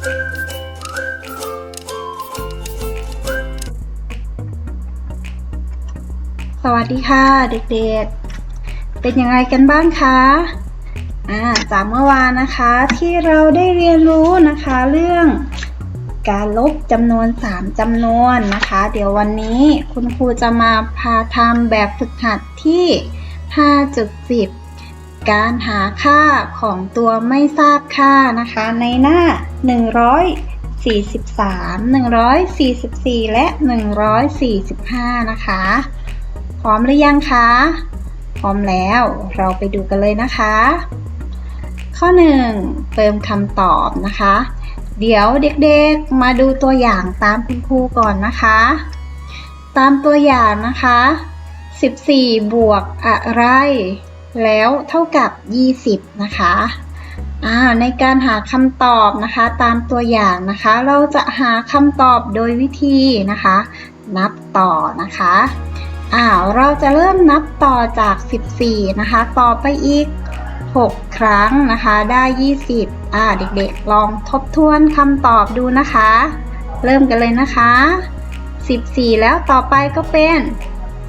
สวัสดีค่ะเด็กๆ เป็นยังไงกันบ้างคะอ่าจากเมื่อวานนะคะที่เราได้เรียนรู้นะคะเรื่องการลบจำนวน 3จำนวนนะคะ เดี๋ยววันนี้คุณครูจะมาพาทำแบบฝึกหัดที่ 5.10 การหาค่าของตัวไม่ทราบค่านะคะ ในหน้า 143 144 และ 145 นะคะ พร้อมหรือยังคะ พร้อมแล้วเราไปดูกันเลยนะคะ ข้อ 1 เติมคำตอบนะคะ เดี๋ยวเด็กๆมาดูตัวอย่างตามคุณครูก่อนนะคะ ตามตัวอย่างนะคะ 14 บวกอะไร แล้วเท่ากับ 20 นะคะอ่าในการหาคำตอบนะคะตามตัวอย่างนะคะ เราจะหาคำตอบโดยวิธีนะคะ นับต่อนะคะอ้าวเราจะเริ่มนับต่อจาก 14 นะคะ ต่อไปอีก 6 ครั้งนะคะ ได้ 20 อ่าเด็กๆ ลองทบทวนคำตอบดูนะคะ เริ่มกันเลยนะคะ 14 แล้วต่อไปก็เป็น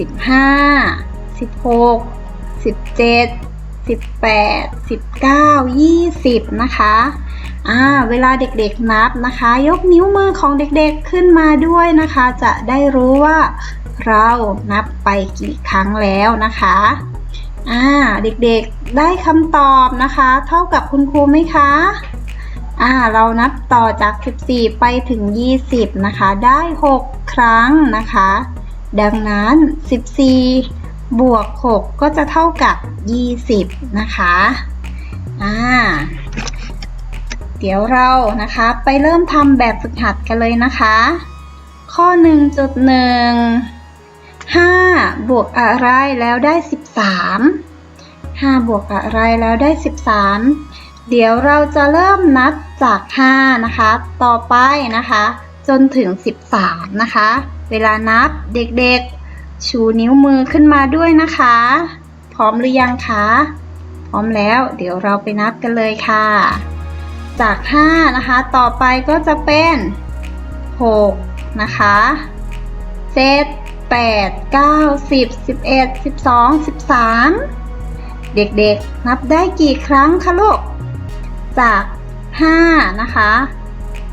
15 16 17 18 19 20นะคะอ่าเวลาเด็กๆนับนะคะ ยกนิ้วมือของเด็กๆขึ้นมาด้วยนะคะ จะได้รู้ว่าเรานับไปกี่ครั้งแล้วนะคะอ่าเด็กๆได้คำตอบนะคะ เท่ากับคุณครูไหมคะอ่าเรานับต่อจาก 14 ไปถึง 20 นะคะ ได้ 6 ครั้งนะคะ ดังนั้น 14 บวก 6 ก็จะเท่ากับ 20 นะคะอ่าเดี๋ยวเรานะคะไปเริ่มทำแบบฝึกหัดกันเลยนะคะ ข้อ 1.1 5 บวกอะไรแล้วได้ 13 5 บวกอะไรแล้วได้ 13 เดี๋ยวเราจะเริ่มนับจาก 5 นะคะ ต่อไปนะคะ จนถึง 13 นะคะ เวลานับเด็กๆ ชูนิ้วมือขึ้นมาด้วยนะคะ พร้อมหรือยังคะ พร้อมแล้ว เดี๋ยวเราไปนับกันเลยค่ะ จาก 5 นะคะ ต่อไปก็จะเป็น 6 นะคะ7 8 9 10 11 12 13เด็กๆ นับได้กี่ครั้งคะลูก จาก5นะคะ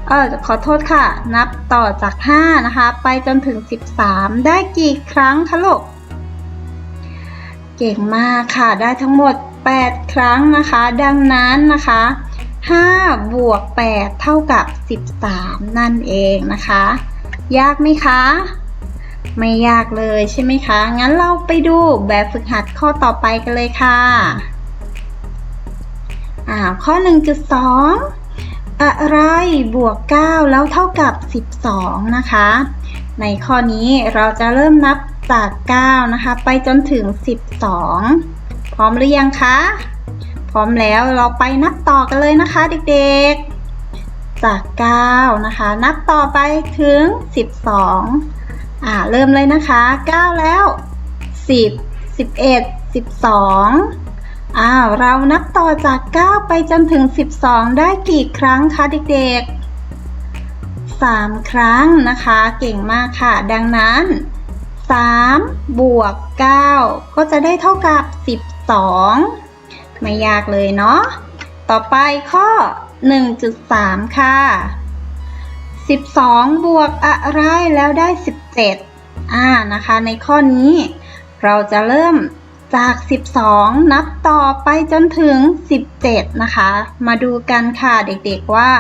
เออขอโทษค่ะ นับต่อจาก 5 นะคะ ไปจนถึง 13 ได้กี่ครั้งคะลูก เก่งมากค่ะ ได้ทั้งหมด 8 ครั้งนะคะ ดังนั้นนะคะ5บวก8เท่ากับ 13 นั่นเองนะคะ ยากไหมคะ ไม่ยากเลยใช่ไหมคะ งั้นเราไปดูแบบฝึกหัดข้อต่อไปกันเลยค่ะ อ่า ข้อ 1.2 อะไรบวก 9 แล้วเท่ากับ 12 นะคะ ในข้อนี้เราจะเริ่มนับจาก 9 นะคะ ไปจนถึง 12 พร้อมหรือยังคะ พร้อมแล้วเราไปนับต่อกันเลยนะคะเด็กๆ จาก 9 นะคะ นับต่อไปถึง 12 อ่าเริ่มเลยนะคะ 9 แล้ว 10 11 12 อ้าวเรานับต่อจาก 9 ไปจนถึง 12 ได้กี่ครั้งคะเด็กๆ 3 ครั้งนะคะ เก่งมากค่ะ ดังนั้น 3 บวก 9 ก็จะได้เท่ากับ 12 ไม่ยากเลยเนาะ ต่อไปข้อ 1.3 ค่ะ 12 บวกอะไรแล้วได้ 17 อ่านะคะ ในข้อนี้เราจะเริ่ม จาก 12 นับต่อไปจนถึง 17 นะคะ มาดูกันค่ะเด็กๆว่า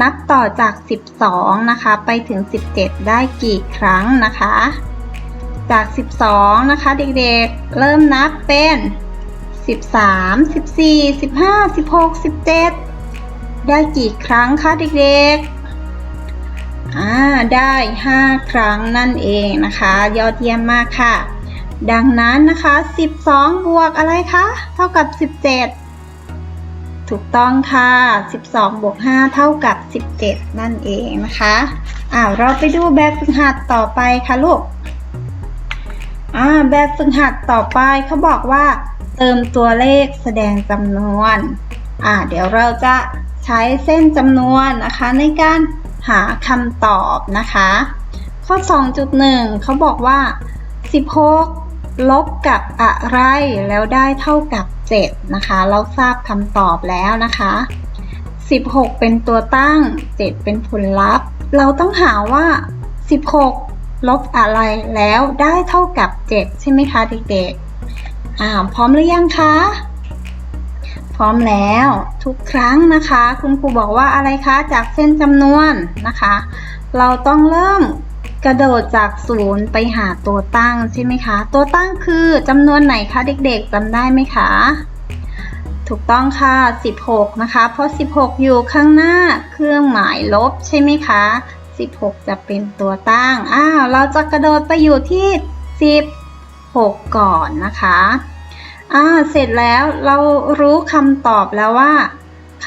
นับต่อจาก 12 นะคะ ไปถึง 17 ได้กี่ครั้งนะคะ จาก 12 นะคะ เด็กๆ เริ่มนับเป็น 13 14 15 16 17 ได้กี่ครั้งคะเด็กๆอ่าได้ 5 ครั้งนั่นเองนะคะ ยอดเยี่ยมมากค่ะ ดังนั้นนะคะ 12 บวกอะไรคะ เท่ากับ 17 ถูกต้องค่ะ 12 บวก 5 เท่ากับ 17 นั่นเองนะคะอ่าเราไปดูแบบฝึกหัดต่อไปค่ะลูกอ่าแบบฝึกหัดต่อไปเขาบอกว่า เติมตัวเลขแสดงจำนวนอ่าเดี๋ยวเราจะใช้เส้นจำนวนนะคะในการหาคำตอบนะคะ ข้อ 2.1เขาบอกว่า 16 ลบกับอะไรแล้วได้เท่ากับ 7 นะคะ เราทราบคำตอบแล้วนะคะ 16 เป็นตัวตั้ง 7 เป็นผลลัพธ์ เราต้องหาว่า 16 ลบอะไรแล้วได้เท่ากับ 7 ใช่ไหมคะเด็กๆอ่าพร้อมหรือยังคะพร้อมแล้วทุกครั้งนะคะ คุณครูบอกว่าอะไรคะจากเส้นจำนวนนะคะ เราต้องเริ่ม กระโดดจากศูนย์ไปหาตัวตั้งใช่ไหมคะ ตัวตั้งคือจำนวนไหนคะเด็กๆจำได้ไหมคะ ถูกต้องค่ะ 16 นะคะ เพราะ 16 อยู่ข้างหน้าเครื่องหมายลบใช่ไหมคะ 16 จะเป็นตัวตั้ง อ้าว เราจะกระโดดไปอยู่ที่ 16 ก่อนนะคะ อ่า เสร็จแล้วเรารู้คำตอบแล้วว่า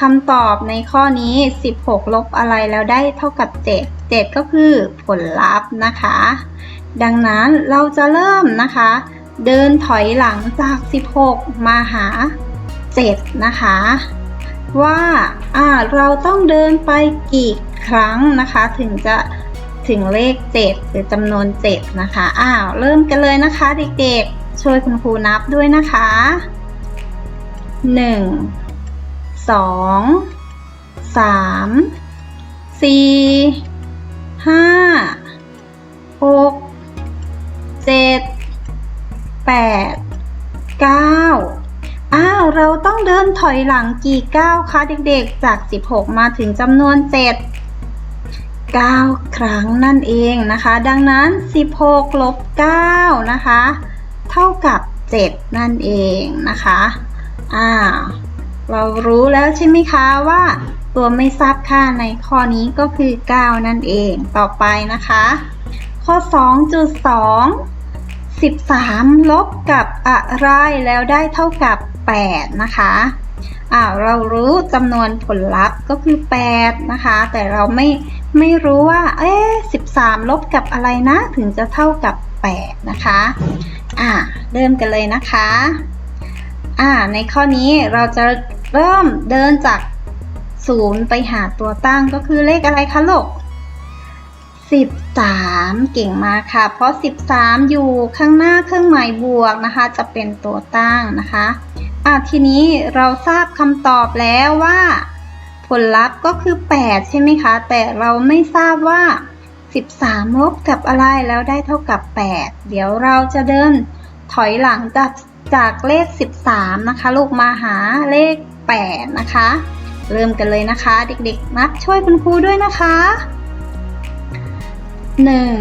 คำตอบในข้อนี้ 16 ลบอะไรแล้วได้เท่ากับ 7 7 ก็คือผลลัพธ์นะคะ ดังนั้นเราจะเริ่มนะคะ เดินถอยหลังจาก 16 มาหา 7 นะคะ ว่าอ่าเราต้องเดินไปกี่ครั้งนะคะ ถึงจะถึงเลข 7 หรือจำนวน 7 นะคะ อ้าว เริ่มกันเลยนะคะเด็กๆ ช่วยคุณครูนับด้วยนะคะ 1 2 3 4 5 6 7 8 9อ้าว เราต้องเดินถอยหลังกี่ก้าวคะเด็กๆ จาก 16 มาถึงจำนวน 7 9 ครั้งนั่นเองนะคะ ดังนั้น 16ลบ9นะคะ เท่ากับ 7 นั่นเองนะคะอ่าว เรารู้แล้วใช่ไหมคะว่า ตัวไม่ทราบค่าในข้อนี้ก็คือ 9 นั่นเอง ต่อไปนะคะ ข้อ 2.2 13 ลบกับอะไรแล้วได้เท่ากับ 8 นะคะอ่าเรารู้จำนวนผลลัพธ์ก็คือ 8 นะคะ แต่เราไม่ไม่รู้ว่า เอ๊ะ13 ลบกับอะไรนะ ถึงจะเท่ากับ 8 นะคะอ่าเริ่มกันเลยนะคะอ่าในข้อนี้เราจะ เริ่มเดินจาก0ไปหาตัวตั้งก็คือเลขอะไรคะลูก13 เก่งมากค่ะ เพราะ 13 อยู่ข้างหน้าเครื่องหมายบวกนะคะ จะเป็นตัวตั้งนะคะอะทีนี้เราทราบคำตอบแล้วว่า ผลลัพธ์ก็คือ 8 ใช่ไหมคะ แต่เราไม่ทราบว่า 13 ลบกับอะไรแล้วได้เท่ากับ 8 เดี๋ยวเราจะเดินถอยหลังจากจากเลข 13 นะคะ ลูกมาหาเลข 8 นะคะ เริ่มกันเลยนะคะ เด็กๆนับช่วยคุณครูด้วยนะคะหนึ่ง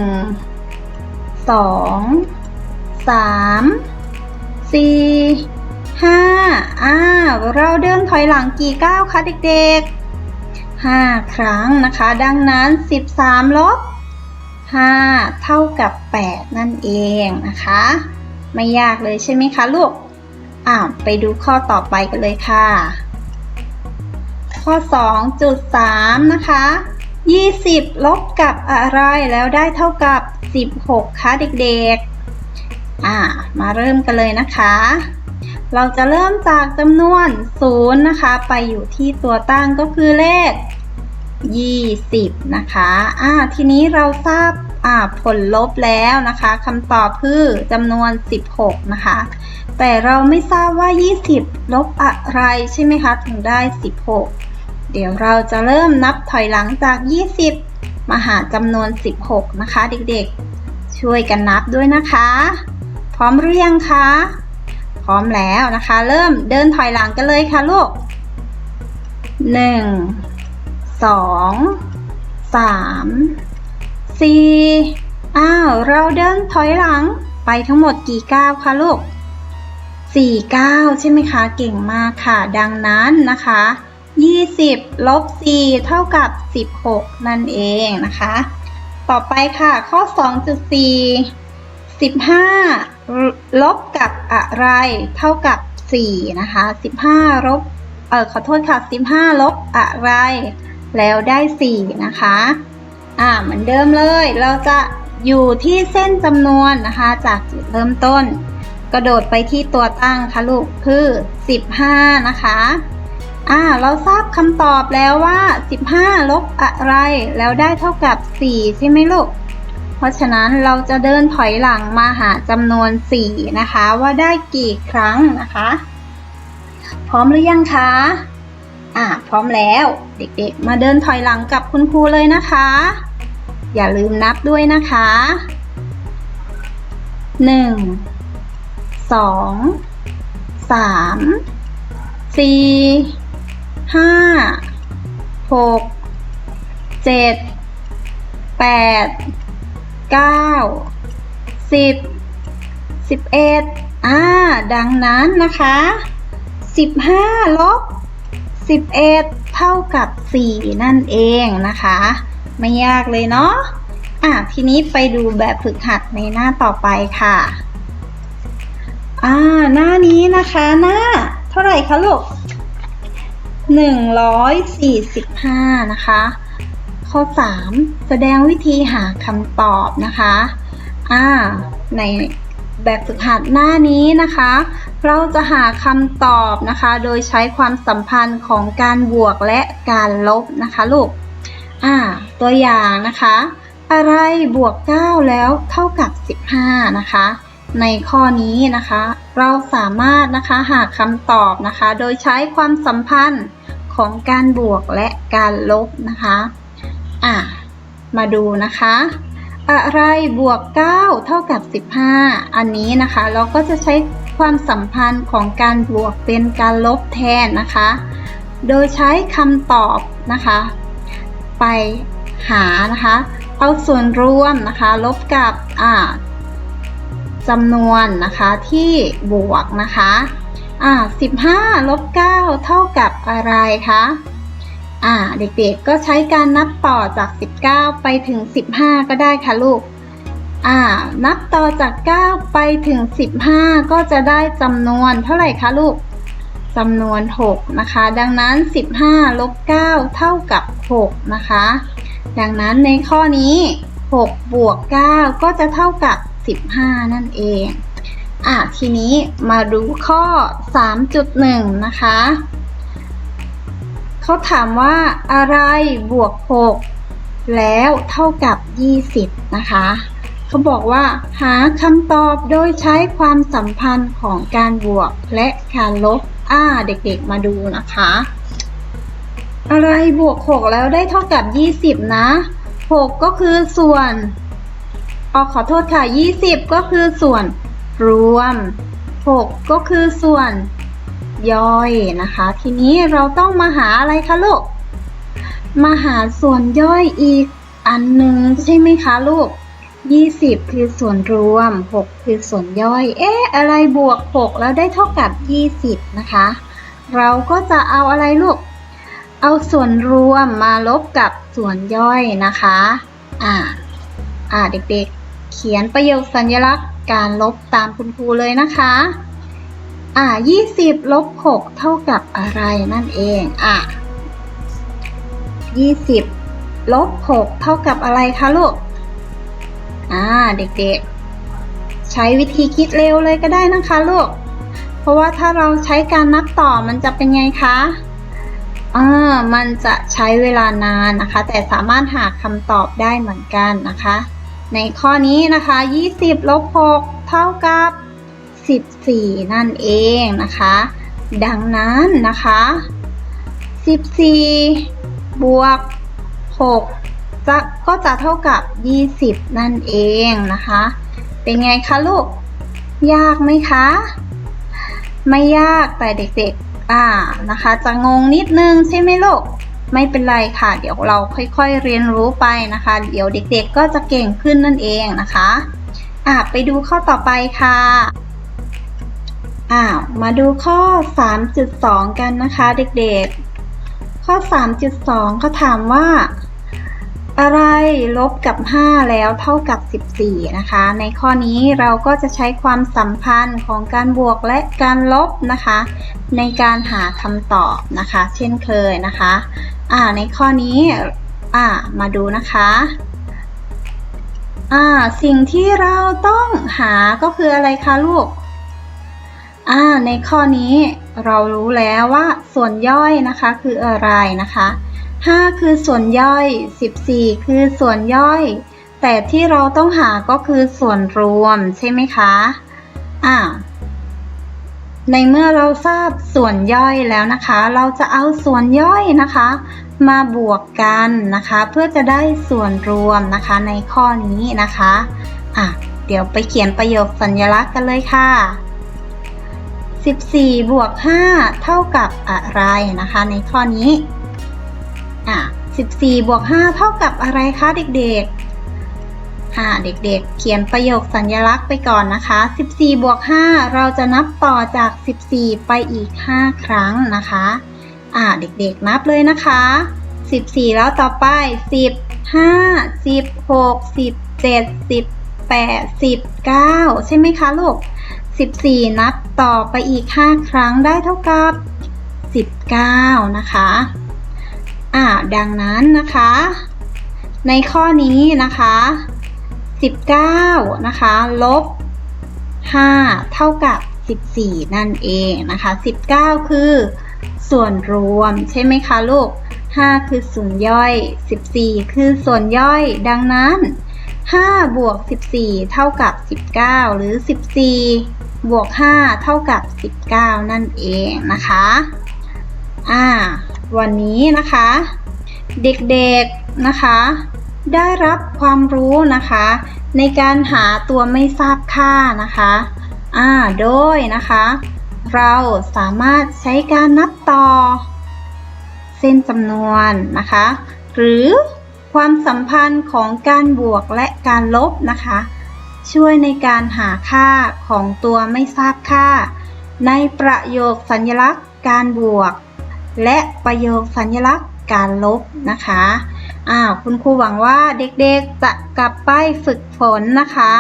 สองสามสี่ห้าอ้าวเราเดินถอยหลังกี่ก้าวคะเด็กๆห้าครั้งนะคะ ดังนั้นสิบสามลบห้าเท่ากับแปดนั่นเองนะคะ ไม่ยากเลยใช่ไหมคะลูก อ้าวไปดูข้อต่อไปกันเลยค่ะ ข้อ 2.3 นะคะ 20 ลบกับอะไรแล้วได้เท่ากับ 16 คะเด็กๆ อ่า มาเริ่มกันเลยนะคะ เราจะเริ่มจากจำนวน 0 นะคะ ไปอยู่ที่ตัวตั้งก็คือเลข 20 นะคะอ่าทีนี้เราทราบอ่าผลลบแล้วนะคะคำตอบคือจำนวน 16 นะคะ แต่เราไม่ทราบว่า 20 ลบอะไรใช่ไหมคะ ถึงได้ 16 เดี๋ยวเราจะเริ่มนับถอยหลังจาก 20 มาหาจำนวน 16 นะคะ เด็กๆ ช่วยกันนับด้วยนะคะ พร้อมหรือยังคะ พร้อมแล้วนะคะ เริ่มเดินถอยหลังกันเลยค่ะลูก 1 2 3 4อ้าว เราเดินถอยหลังไปทั้งหมดกี่ก้าวคะลูก4ก้าวใช่ไหมคะ เก่งมากค่ะ ดังนั้นนะคะ20ลบ4เท่ากับ16นั่นเองนะคะ ต่อไปค่ะ ข้อ2.4 15ลบกับอะไรเท่ากับ4นะคะ15ลบเออขอโทษค่ะ15ลบอะไร แล้วได้ 4 นะคะ อ่าเหมือนเดิมเลย เราจะอยู่ที่เส้นจำนวนนะคะ จากจุดเริ่มต้น กระโดดไปที่ตัวตั้งค่ะลูก คือ 15 นะคะ อ่า เราทราบคำตอบแล้วว่า 15 ลบอะไร แล้วได้เท่ากับ 4 ใช่ไหมลูก เพราะฉะนั้นเราจะเดินถอยหลังมาหาจำนวน 4 นะคะ ว่าได้กี่ครั้งนะคะ พร้อมหรือยังคะ อ่าพร้อมแล้ว เด็กๆ มาเดินถอยหลังกับคุณครูเลยนะคะ อย่าลืมนับด้วยนะคะ 1 2 3สี่ห้าหกเจ็ดแปดเก้าสิบสิบเอ็ดอ่า ดังนั้นนะคะสิบห้าลบ สิบเอ็ดเท่ากับสี่นั่นเองนะคะ ไม่ยากเลยเนาะอะทีนี้ไปดูแบบฝึกหัดในหน้าต่อไปค่ะอ่าหน้านี้นะคะหน้าเท่าไหร่คะลูก145 นะคะ ข้อ 3 แสดงวิธีหาคำตอบนะคะ อ่า ใน แบบฝึกหัดหน้านี้นะคะ เราจะหาคำตอบนะคะ โดยใช้ความสัมพันธ์ของการบวกและการลบนะคะลูกอ่าตัวอย่างนะคะ อะไรบวก 9 แล้วเท่ากับ 15 นะคะ ในข้อนี้นะคะ เราสามารถนะคะหาคำตอบนะคะ โดยใช้ความสัมพันธ์ของการบวกและการลบนะคะ อะมาดูนะคะ อะไรบวก 9 เท่ากับ 15 อันนี้นะคะ เราก็จะใช้ความสัมพันธ์ของการบวกเป็นการลบแทนนะคะ โดยใช้คำตอบนะคะ ไปหานะคะ เอาส่วนรวมนะคะ ลบกับอ่าจำนวนนะคะที่บวกนะคะอ่า15ลบ9เท่ากับอะไรคะ อ่าเด็กๆก็ใช้การนับต่อจาก 19 ไปถึง 15 ก็ได้ค่ะลูกอ่านับต่อจาก 9 ไปถึง 15 ก็จะได้จำนวนเท่าไหร่คะลูกจำนวน 6 นะคะ ดังนั้น 15 ลบ 9 เท่ากับ 6 นะคะ ดังนั้นในข้อนี้ 6 บวก 9 ก็จะเท่ากับ 15 นั่นเอง อะ ทีนี้มาดูข้อ 3.1 นะคะ เขาถามว่าอะไรบวก 6 แล้วเท่ากับ 20 นะคะเขาบอกว่า หาคำตอบโดยใช้ความสัมพันธ์ของการบวกและการลบอ่าเด็กๆมาดูนะคะ อะไรบวก 6 แล้วได้เท่ากับ 20 นะ 6 ก็คือส่วนออขอโทษค่ะ 20 ก็คือส่วนรวม 6 ก็คือส่วน ย่อยนะคะ ทีนี้เราต้องมาหาอะไรคะลูก มาหาส่วนย่อยอีกอันหนึ่งใช่ไหมคะลูก 20 คือส่วนรวม 6 คือส่วนย่อย เอ๊ะ อะไรบวก 6 แล้วได้เท่ากับ 20 นะคะ เราก็จะเอาอะไรลูก เอาส่วนรวมมาลบกับส่วนย่อยนะคะ อ่า อ่าเด็กๆ เขียนประโยคสัญลักษณ์การลบตามคุณครูเลยนะคะ อ่า20ลบ6เท่ากับอะไรนั่นเอง อะ20ลบ6เท่ากับอะไรคะลูก อ่า เด็กๆ ใช้วิธีคิดเร็วเลยก็ได้นะคะลูก เพราะว่าถ้าเราใช้การนับต่อมันจะเป็นไงคะอ่ามันจะใช้เวลานานนะคะ แต่สามารถหาคำตอบได้เหมือนกันนะคะ ในข้อนี้นะคะ 20ลบ6เท่ากับ 14 นั่นเองนะคะ ดังนั้นนะคะ 14 บวก 6 จะก็จะเท่ากับ 20 นั่นเองนะคะ เป็นไงคะลูก ยากไหมคะ ไม่ยากแต่เด็กๆ อ่านะคะ จะงงนิดนึงใช่ไหมลูกไม่เป็นไรค่ะ เดี๋ยวเราค่อยๆเรียนรู้ไปนะคะ เดี๋ยวเด็กๆก็จะเก่งขึ้นนั่นเองนะคะ อ่าไปดูข้อต่อไปค่ะ อ่ามาดูข้อ 3.2 กันนะคะเด็กๆ ข้อ 3.2เขาถามว่า อะไรลบกับ 5 แล้วเท่ากับ 14 นะคะ ในข้อนี้เราก็จะใช้ความสัมพันธ์ของการบวกและการลบนะคะ ในการหาคำตอบนะคะ เช่นเคยนะคะ อ่า ในข้อนี้ อ่า มาดูนะคะอ่าสิ่งที่เราต้องหาก็คืออะไรคะลูก อ่าในข้อนี้เรารู้แล้วว่าส่วนย่อยนะคะคืออะไรนะคะ 5 คือส่วนย่อย 14 คือส่วนย่อย แต่ที่เราต้องหาก็คือส่วนรวมใช่ไหมคะอ่าในเมื่อเราทราบส่วนย่อยแล้วนะคะ เราจะเอาส่วนย่อยนะคะ มาบวกกันนะคะ เพื่อจะได้ส่วนรวมนะคะในข้อนี้นะคะอะเดี๋ยวไปเขียนประโยคสัญลักษณ์กันเลยค่ะ 14 บวก 5 เท่ากับอะไรนะคะในข้อนี้อะ14 บวก 5 เท่ากับอะไรคะเด็กๆอ่าเด็กๆ เขียนประโยคสัญลักษณ์ไปก่อนนะคะ 14 บวก 5 เราจะนับต่อจาก 14 ไปอีก 5 ครั้งนะคะอ่าเด็กๆ นับเลยนะคะ 14 แล้วต่อไป 10 5 16 17 18 19 ใช่ไหมคะลูก 14 นับ ต่อไปอีก 5 ครั้งได้เท่ากับ 19 นะคะอ่าดังนั้นนะคะ ในข้อนี้นะคะ 19 นะคะลบ 5 เท่ากับ 14 นั่นเองนะคะ 19 คือส่วนรวมใช่ไหมคะลูก 5 คือส่วนย่อย 14 คือส่วนย่อย ดังนั้น5บวก14 เท่ากับ 19 หรือ 14 บวก 5 เท่ากับ 19 นั่นเองนะคะ อ่า วันนี้นะคะ เด็กๆนะคะ ได้รับความรู้นะคะ ในการหาตัวไม่ทราบค่านะคะ อ่า โดยนะคะ เราสามารถใช้การนับต่อ เส้นจำนวนนะคะ หรือความสัมพันธ์ของการบวกและการลบนะคะ ช่วยในการหาค่าของตัวไม่ทราบค่า ในประโยคสัญลักษณ์การบวก และประโยคสัญลักษณ์การลบนะคะอ่าคุณครูหวังว่าเด็กๆจะกลับไปฝึกฝนนะคะ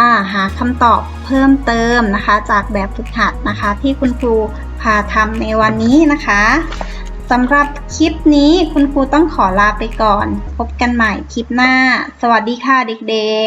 อ่าหาคำตอบเพิ่มเติมนะคะ จากแบบฝึกหัดนะคะ ที่คุณครูพาทำในวันนี้นะคะสำหรับคลิปนี้คุณครูต้องขอลาไปก่อน พบกันใหม่คลิปหน้า สวัสดีค่ะเด็กๆ